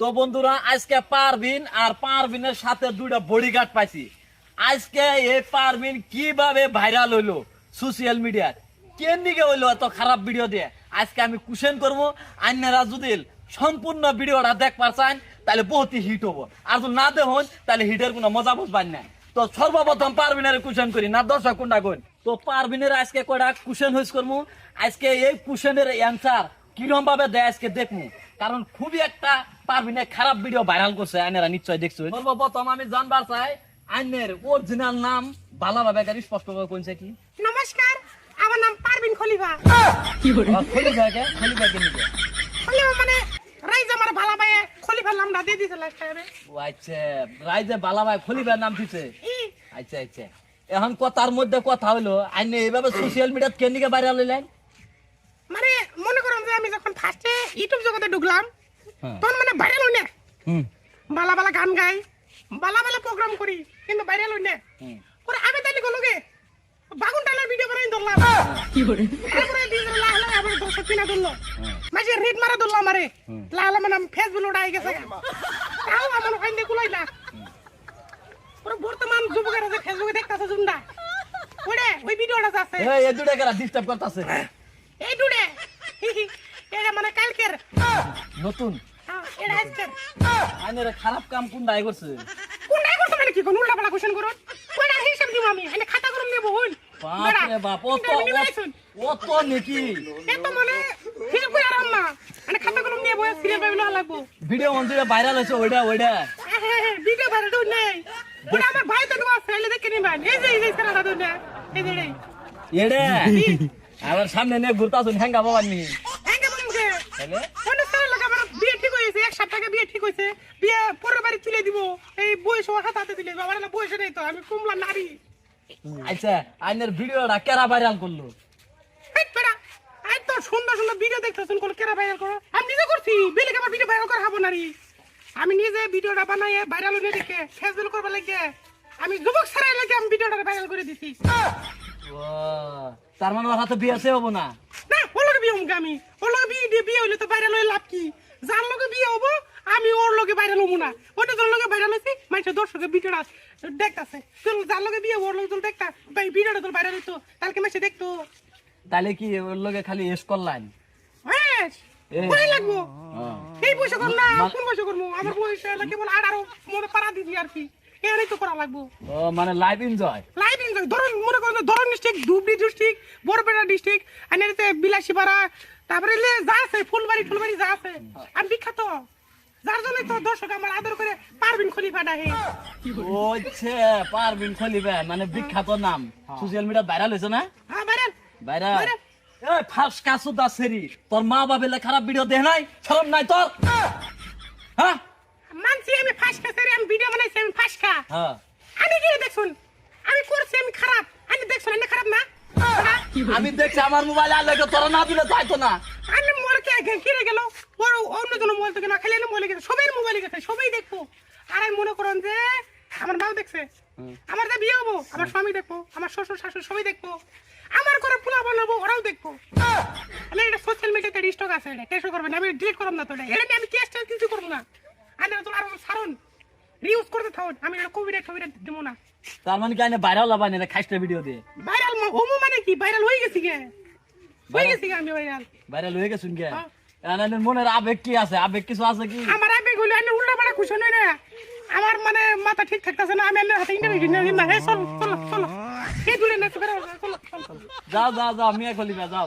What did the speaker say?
তো বন্ধুরা, আজকে পারবিন আর পারবিনের সাথে দুইটা বডিগার্ড পাইছি। আজকে এই পারবিন কীভাবে ভাইরাল হইল সোশ্যাল মিডিয়ায় কেন দিকে হইল এত খারাপ ভিডিও দিয়ে? আজকে আমি কুশন করব। আন্যারা যদি সম্পূর্ণ ভিডিওটা দেখবার চান, তাহলে বহুত হিট হব। আর যদি না দেখুন, তাহলে হিটের কোনো মজা বুঝবার না তো সর্বপ্রথম পারবিনের কুশন করি। না, দর্শক, কোনটা কোন? তো পারবিনের আজকে কয়টা কুশন হইস করব? আজকে এই কুশনের অ্যান্সার কিরম ভাবে দেয়, আজকে দেখব। কারণ খুবই একটা পারবিনে খারাপ ভিডিও ভাইরাল করছে আইনেরা নিশ্চয় দেখছ। সর্বপ্রথম আমি জানবার চাই আইনের অরিজিনাল নাম ভালোভাবে গাড়ি স্পষ্ট করে কোনছে কি? নমস্কার আমার নাম পারবিন খলিফা। কি? খলিফাকে খলিফাকে নিবে? খলিফা মানে রাইজ আমার ভালা ভাই খলিফার নামটা দিয়ে দিছে লাস্ট টাইমে ও আচ্ছা রাইজে বালাভাই খলিফার নাম দিছে? আচ্ছা আচ্ছা। এখন কথার মধ্যে কথা হইল আইনে এইভাবে সোশ্যাল মিডিয়াত কেন দিকে ভাইরাল হইলেন? মানে যে আমি যখন ফার্স্টে ইউটিউব জগতে ঢুকলাম হ্যাঁ। তখন মানে ভাইরাল হই না। হুম। বালা বালা গান গাই বালা বালা প্রোগ্রাম করি কিন্তু ভাইরাল হই না। পরে আমি তাইলে গেলোগে বাগুন টালার ভিডিও বানাই ধরলাম। তারপরে দিয়ে দিল লাহলা আবার দর্শক কিনা ধরলো। মাঝে রেড মারা ধরলো আমারে। লাহলা মানে ফেসবুক উড়াই গেছে। তাও আমার কাইন্দে কুলাই না। পরে বর্তমান যুবকেরা যে ফেসবুকে দেখতাছে জুন্ডা ওরে ওই ভিডিওটা আছে। এই দুটা কেরা ডিস্টার্ব করতেছে? এই নতুন। আইনের খারাপ কাম কোনটা আই করছে? কোনটাই করতে মানে কি? কোন উল্টা পাল্টা কোশ্চেন করুন কোনটা হিসাব দিব আমি? এনে খাতা করুন নেব হইল বাপরে বাপ অত অত- অত নাকি? এত মানে হিসাব করে আরাম না। মানে খাতা করুন নেব সিরিয়াল পাইলে লাগবো। ভিডিও ভাইরাল ওইটা ওইটা ভিডিও ভাড়া দৌড় নেই। ওটা আমার ভাই তো ফ্রেন্ড দেখে নিবেন। এই যে এই যে সারা দৌড় নেই। এই যে এড়ে? আমার সামনে নিয়ে ঘুরতাছুন হ্যাঙ্গা বাবা নি হ্যাঁ মুখে তাহলে অনেক সারা লোক আমার বিয়ে ঠিক হয়েছে এক সপ্তাহে বিয়ে ঠিক হয়েছে। বিয়ে পরের বাড়ি তুলে দিব। এই বয়স হাতে হাতে দিলে আমার বয়স নেই তো আমি কুমলা নারী। আচ্ছা আইনের ভিডিওটা কেরা ভাইরাল করল? তো সুন্দর সুন্দর ভিডিও দেখতেছেন কোন কেরা ভাইরাল করো? আমি নিজে করছি বিলিকে আমার ভিডিও ভাইরাল করা হব নারী। আমি নিজে ভিডিওটা বানাই ভাইরাল হয়ে দেখে ফেসবুক করবার লাগে। আমি যুবক সারাই লাগে আমি ভিডিওটা ভাইরাল করে দিছি। তার মানে ওর হাতে বিয়ে আছে হব না? না ওর বিয়ে হমকে আমি? ওর বিয়ে দিয়ে বিয়ে হইলে তো ভাইরাল হয়ে লাভ কি? যার লগে বিয়ে হব আমি ওর লগে বাইরে হব না। ওটা তোর লগে ভাইরাল হয়েছি মানুষের দর্শকের ভিডিওটা দেখতাছে। তোর যার লগে বিয়ে ওর লগে তোর দেখতা ভিডিওটা তোর ভাইরাল হইতো কালকে মাসে দেখতো। তাহলে কি ওর লগে খালি এস করলাইন হ্যাঁ লাগবো। এই করব না কোন করব? আমার মনে দিদি আর কি। তো করা লাগবো। মানে লাইভ এনজয় লাইভ এনজয় ধরুন মনে করেন ধরুন district Dhubri district Barpeta district আর এতে বিলাসীপাড়া তারপরে যা আছে ফুলবাড়ি ফুলবাড়ি যা আছে। আর বিখ্যাত যার জন্য তো দর্শক আমার আদর করে পারবিন খলিফা ডাহে ওইছে পারবিন খলিবে মানে বিখ্যাত নাম। সোশ্যাল মিডিয়া ভাইরাল হয়েছে না? হ্যাঁ ভাইরাল ভাইরাল। এই ফার্স্ট কাসু দা সেরি তোর মা বাবেলে খারাপ ভিডিও দেখ নাই? শরম নাই তোর? হ্যাঁ? মানছি আমি ফাঁসকা সেরে আমি ভিডিও বানাইছি আমি ফাঁসকা। হ্যাঁ। আমি কি দেখুন আমি করছি আমি খারাপ। আমি দেখছুন আমি খারাপ না? আমি দেখছি আমার মোবাইল আর লাগে তোরা না দিলে যাইতো না। আমি মোবাইল কে কিনে গেল? ওর অন্য কোনো মোবাইল থেকে না খালি আমি মোবাইলে গেছে সবাই মোবাইলে গেছে সবাই দেখব। আর আমি মনে করেন যে আমার মাও দেখছে আমার যে বিয়ে হব আমার স্বামী দেখব আমার শ্বশুর শাশুড়ি সবাই দেখব আমার করে পোলা বানাবো ওরাও দেখব। আমি এটা সোশ্যাল মিডিয়াতে স্টক আছে এটা কেসও করবেন আমি ডিলিট করব না তো এটা এটা আমি কেস টেস কিছু করব না। আমি তো আর সারুন রিউজ করতে থাকুন আমি এটা কবিরাট কবিরাট দেবো না। তার মানে কি আইনে ভাইরাল হবা না খাইস্টে ভিডিও দিয়ে? ভাইরাল হোমো মানে কি ভাইরাল হয়ে গেছি গে হয়ে গেছি গে আমি ভাইরাল ভাইরাল হয়ে গেছুন কে হ্যাঁ। আইনের মনের আবেগ কি আছে আবেগ কিছু আছে কি আমার আবেগ হইল এনে উল্টা পাল্টা খুশি নই না আমার মানে মাথা ঠিক থাকতেছে না আমি এনে হাতে ইন্টারভিউ দিই না হে চল চলো চলো এই দুলে না চলো চলো চলো যাও যাও যাও মিয়া খলিফা যাও